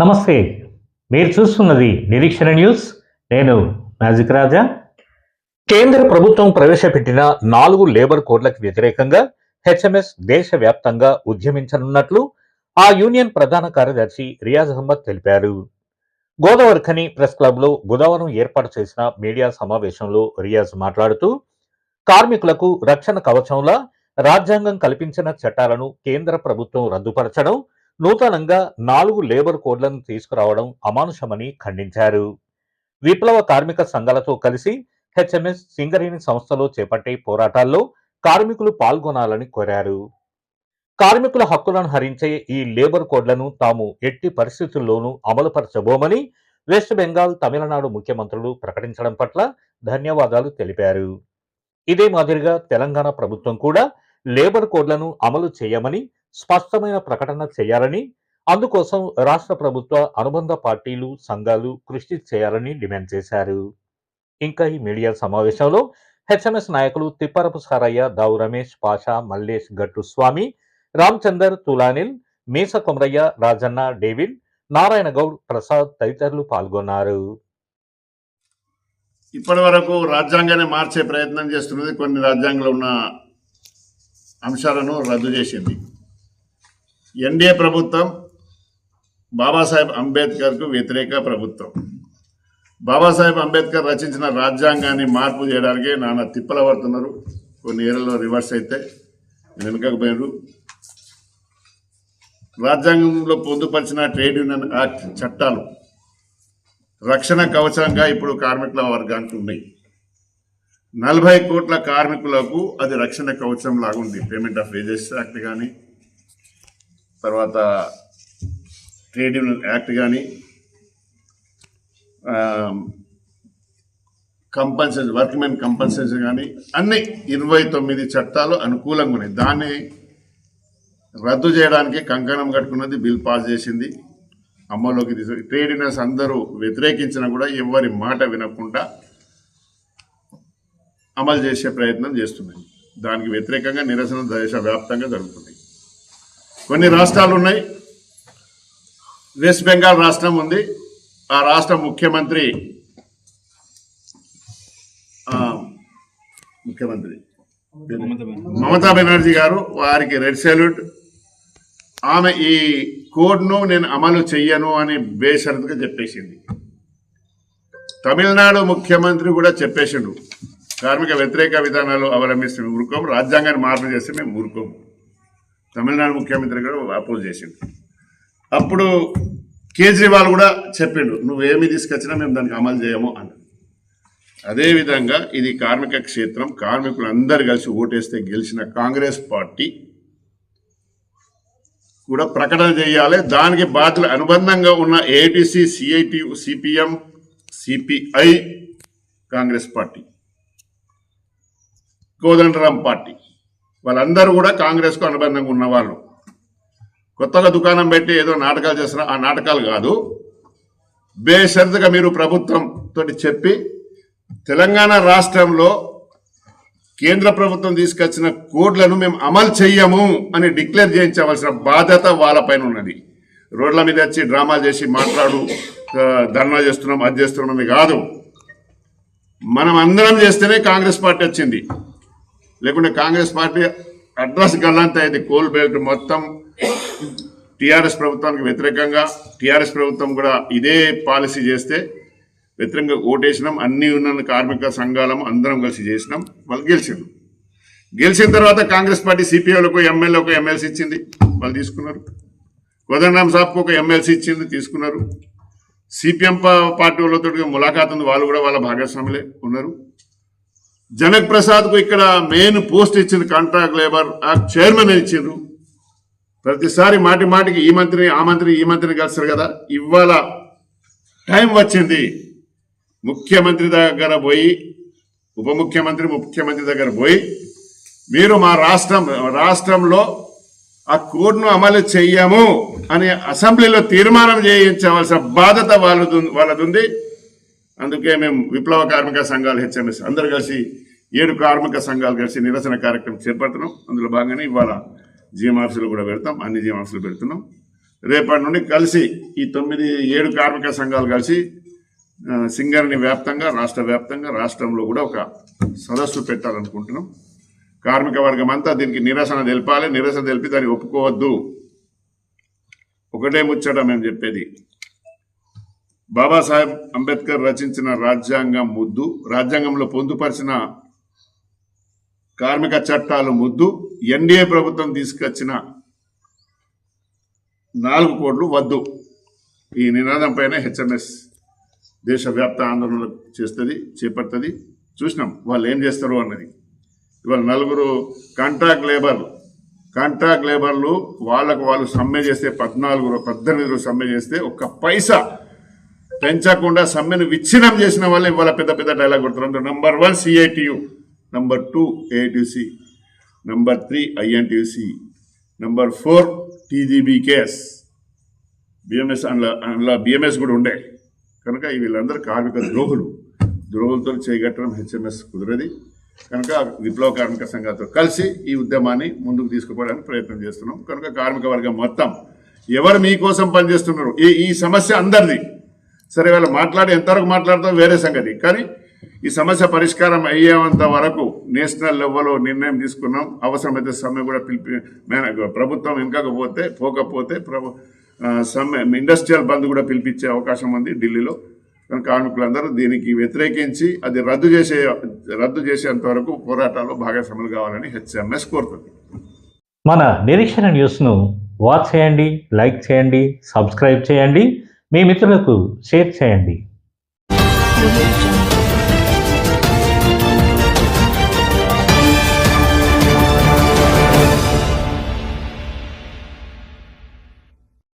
నమస్తే మీరు చూస్తున్నది నిరీక్షణ న్యూస్. నేను మ్యాజిక్ రాజా. కేంద్ర ప్రభుత్వం ప్రవేశపెట్టిన నాలుగు లేబర్ కోడ్లకు వ్యతిరేకంగా హెచ్ఎంఎస్ దేశవ్యాప్తంగా ఉద్యమించనున్నట్లు ఆ యూనియన్ ప్రధాన కార్యదర్శి రియాజ్ అహ్మద్ తెలిపారు. గోదావరిఖని ప్రెస్ క్లబ్లో బుధవారం ఏర్పాటు చేసిన మీడియా సమావేశంలో రియాజ్ మాట్లాడుతూ కార్మికులకు రక్షణ కవచంలా రాజ్యాంగం కల్పించిన చట్టాలను కేంద్ర ప్రభుత్వం రద్దుపరచడం నూతనంగా నాలుగు లేబర్ కోడ్లను తీసుకురావడం అమానుషమని ఖండించారు. విప్లవ కార్మిక సంఘాలతో కలిసి హెచ్ఎంఎస్ సింగరేణి సంస్థలో చేపట్టే పోరాటాల్లో కార్మికులు పాల్గొనాలని కోరారు. కార్మికుల హక్కులను హరించే ఈ లేబర్ కోడ్లను తాము ఎట్టి పరిస్థితుల్లోనూ అమలుపరచబోమని వెస్ట్ బెంగాల్ తమిళనాడు ముఖ్యమంత్రులు ప్రకటించడం పట్ల ధన్యవాదాలు తెలిపారు. ఇదే మాదిరిగా తెలంగాణ ప్రభుత్వం కూడా లేబర్ కోడ్లను అమలు చేయమని స్పష్టమైన ప్రకటన చేయాలని అందుకోసం రాష్ట్ర ప్రభుత్వ అనుబంధ పార్టీలు సంఘాలు కృషి చేయాలని డిమాండ్ చేశారు. ఇంకా ఈ మీడియా సమావేశంలో హెచ్ఎంఎస్ నాయకులు తిప్పరపు సారయ్య దావు రమేష్ పాషా మల్లేష్ గట్టు స్వామి రామచందర్ తులానిల్ మీస కొమరయ్య రాజన్న డేవిడ్ నారాయణ గౌడ్ ప్రసాద్ తదితరులు పాల్గొన్నారు. ఇప్పటి వరకు రాజ్యాంగాన్ని మార్చే ప్రయత్నం చేస్తున్నది కొన్ని రాజ్యాంగంలో ఉన్న అంశాలను రద్దు చేసింది. ఎన్డీఏ ప్రభుత్వం బాబాసాహెబ్ అంబేద్కర్కు వ్యతిరేక ప్రభుత్వం. బాబాసాహెబ్ అంబేద్కర్ రచించిన రాజ్యాంగాన్ని మార్పు చేయడానికి నాన్న తిప్పల పడుతున్నారు కొన్ని ఏళ్ళలో రివర్స్ అయితే వెనుకకపోయినారు రాజ్యాంగంలో పొందుపరిచిన ట్రేడ్ యూనియన్ యాక్ట్ చట్టాలు రక్షణ కవచంగా ఇప్పుడు కార్మికుల వర్గానికి ఉన్నాయి. నలభై కోట్ల కార్మికులకు అది రక్షణ కవచం లాగుంది ఉంది. పేమెంట్ ఆఫ్ వేజెస్ యాక్ట్ కానీ తర్వాత ట్రేడ్ యూనియన్ యాక్ట్ కానీ కంపల్సరీ వర్క్మెన్ కంపల్సరీ కానీ అన్ని ఇరవై తొమ్మిది చట్టాలు అనుకూలంగా ఉన్నాయి. దాన్ని రద్దు చేయడానికి కంకణం కట్టుకున్నది బిల్ పాస్ చేసింది. అమల్లోకి తీసుకు ట్రేడ్ యూనియన్స్ అందరూ వ్యతిరేకించినా కూడా ఎవరి మాట వినకుండా అమలు చేసే ప్రయత్నం చేస్తున్నాయి. దానికి వ్యతిరేకంగా నిరసన దేశవ్యాప్తంగా జరుగుతున్నాయి. కొన్ని రాష్ట్రాలు ఉన్నాయి. వెస్ట్ బెంగాల్ రాష్ట్రం ఉంది. ఆ రాష్ట్ర ముఖ్యమంత్రి ముఖ్యమంత్రి. మమతా బెనర్జీ గారు వారికి రెడ్ సెల్యూట్. ఆమె ఈ కోడ్ను నేను అమలు చెయ్యను అని బేషరతుగా చెప్పేసింది. తమిళనాడు ముఖ్యమంత్రి కూడా చెప్పేసిండు. కార్మిక వ్యతిరేక విధానాలు అవలంబిస్తున్న ఊరుకోం రాజ్యాంగాన్ని మార్పు చేస్తే మేము ఊరుకోము. తమిళనాడు ముఖ్యమంత్రి కూడా అపోజ్ చేసిండు. అప్పుడు కేజ్రీవాల్ కూడా చెప్పిండు నువ్వేమి తీసుకొచ్చినా మేము దానికి అమలు చేయము అని. అదేవిధంగా ఇది కార్మిక క్షేత్రం కార్మికులు అందరు కలిసి ఓటేస్తే గెలిచిన కాంగ్రెస్ పార్టీ కూడా ప్రకటన చేయాలి. దానికి బాధ్యతలు అనుబంధంగా ఉన్న AITC CIT CPM CPI Congress party Kodandaram party. వాళ్ళందరూ కూడా కాంగ్రెస్కు అనుబంధంగా ఉన్నవాళ్ళు కొత్తగా దుకాణం పెట్టి ఏదో నాటకాలు చేసిన ఆ నాటకాలు కాదు. బేషరతుగా మీరు ప్రభుత్వం తోటి చెప్పి తెలంగాణ రాష్ట్రంలో కేంద్ర ప్రభుత్వం తీసుకొచ్చిన కోడ్లను మేము అమలు చెయ్యము అని డిక్లేర్ చేయించవలసిన బాధ్యత వాళ్ళపైన ఉన్నది. రోడ్ల మీద వచ్చి డ్రామా చేసి మాట్లాడు ధర్నా చేస్తున్నాం అది చేస్తున్నాం కాదు. మనం అందరం చేస్తేనే కాంగ్రెస్ పార్టీ వచ్చింది. లేకుంటే కాంగ్రెస్ పార్టీ అడ్రస్ గల్లంత అయింది. కోల్ బెల్ట్ మొత్తం టిఆర్ఎస్ ప్రభుత్వానికి వ్యతిరేకంగా టిఆర్ఎస్ ప్రభుత్వం కూడా ఇదే పాలసీ చేస్తే వ్యతిరేకంగా ఓటేసినాం అన్ని ఉన్న కార్మిక సంఘాలం అందరం కలిసి చేసినాం వాళ్ళు గెలిచారు గెలిచిన తర్వాత కాంగ్రెస్ పార్టీ సిపిఐలకు ఎమ్మెల్యేలకు ఎమ్మెల్సీ ఇచ్చింది వాళ్ళు తీసుకున్నారు. కోదండరామ్ సాబ్కు ఒక ఎమ్మెల్సీ ఇచ్చింది తీసుకున్నారు. సిపిఎం పార్టీ వాళ్ళతో ములాఖాత్ ఉంది వాళ్ళు కూడా వాళ్ళ భాగస్వాములే ఉన్నారు. జనక్ ప్రసాద్కు ఇక్కడ మెయిన్ పోస్ట్ ఇచ్చింది కాంట్రాక్ట్ లేబర్ ఆ చైర్మన్ ఇచ్చిండ్రు. ప్రతిసారి మాటి మాటికి ఈ మంత్రిని ఆ మంత్రిని ఈ మంత్రిని కలిసారు కదా ఇవాళ టైం వచ్చింది. ముఖ్యమంత్రి దగ్గర పోయి ఉప ముఖ్యమంత్రి ముఖ్యమంత్రి దగ్గర పోయి మీరు మా రాష్ట్రం రాష్ట్రంలో ఆ కోడ్ను అమలు చెయ్యము అని అసెంబ్లీలో తీర్మానం చేయించవలసిన బాధ్యత వాళ్ళది వాళ్ళది అందుకే మేము విప్లవ కార్మిక సంఘాలు హెచ్ఎంఎస్ అందరు కలిసి ఏడు కార్మిక సంఘాలు కలిసి నిరసన కార్యక్రమం చేపడుతున్నాం. అందులో భాగంగానే ఇవాళ జీఎంఆర్సీలు కూడా పెడతాం అన్ని జీఎంఆర్సీలు పెడుతున్నాం. రేపటి నుండి కలిసి ఈ తొమ్మిది ఏడు కార్మిక సంఘాలు కలిసి సింగర్ని వ్యాప్తంగా రాష్ట్ర వ్యాప్తంగా రాష్ట్రంలో కూడా ఒక సదస్సు పెట్టాలనుకుంటున్నాం. కార్మిక వర్గం అంతా దీనికి నిరసన తెలిపాలి. నిరసన తెలిపి దాన్ని ఒప్పుకోవద్దు. ఒకటే ముచ్చట మేము చెప్పేది. బాబాసాహెబ్ అంబేద్కర్ రచించిన రాజ్యాంగం ముద్దు రాజ్యాంగంలో పొందుపరిచిన కార్మిక చట్టాలు ముద్దు ఎన్డీఏ ప్రభుత్వం తీసుకొచ్చిన నాలుగు కోట్లు వద్దు. ఈ నినాదం పైన హెచ్ఎంఎస్ దేశవ్యాప్త ఆందోళనలు చేస్తుంది చేపడుతుంది. చూసినాం వాళ్ళు ఏం చేస్తారు అన్నది. ఇవాళ నలుగురు కాంట్రాక్ట్ లేబర్ కాంట్రాక్ట్ లేబర్లు వాళ్ళకు వాళ్ళు సమ్మె చేస్తే పద్నాలుగు పద్దెనిమిది రోజులు సమ్మె చేస్తే ఒక్క పైసా పెంచకుండా సమ్మెను విచ్ఛిన్నం చేసిన వాళ్ళు ఇవాళ పెద్ద పెద్ద డైలాగ్ కొడుతున్నారు number one CITU number two AITC number three INTC number four TGBKS BMS అందులో అందులో బిఎంఎస్ కూడా ఉండే. కనుక వీళ్ళందరూ కార్మిక ద్రోహులు. ద్రోహులతో చేయగట్టడం హెచ్ఎంఎస్ కుదరది. కనుక విప్లవ కార్మిక సంఘాలతో కలిసి ఈ ఉద్యమాన్ని ముందుకు తీసుకుపోవడానికి ప్రయత్నం చేస్తున్నాం. కనుక కార్మిక వర్గం మొత్తం ఎవరు మీకోసం పనిచేస్తున్నారు? ఈ ఈ సమస్య అందరిది. సరే వాళ్ళు మాట్లాడి ఎంతవరకు మాట్లాడతాం వేరే సంగతి. కానీ ఈ సమస్య పరిష్కారం అయ్యేంత వరకు నేషనల్ లెవెల్లో నిర్ణయం తీసుకున్నాం. అవసరమైతే సమ్మె కూడా పిలిపి ప్రభుత్వం వెనకకపోతే పోకపోతే ప్రభు సమ్మె ఇండస్ట్రియల్ బంద్ కూడా పిలిపించే అవకాశం ఉంది ఢిల్లీలో. కార్మికులందరూ దీనికి వ్యతిరేకించి అది రద్దు చేసే రద్దు చేసేంత వరకు పోరాటాల్లో భాగస్వాములు కావాలని హెచ్ఎంఎస్ కోరుతుంది. మన నిరీక్షణ న్యూస్ను వాచ్ చేయండి లైక్ చేయండి సబ్స్క్రైబ్ చేయండి. మీ మిత్రులకు షేర్ చేయండి.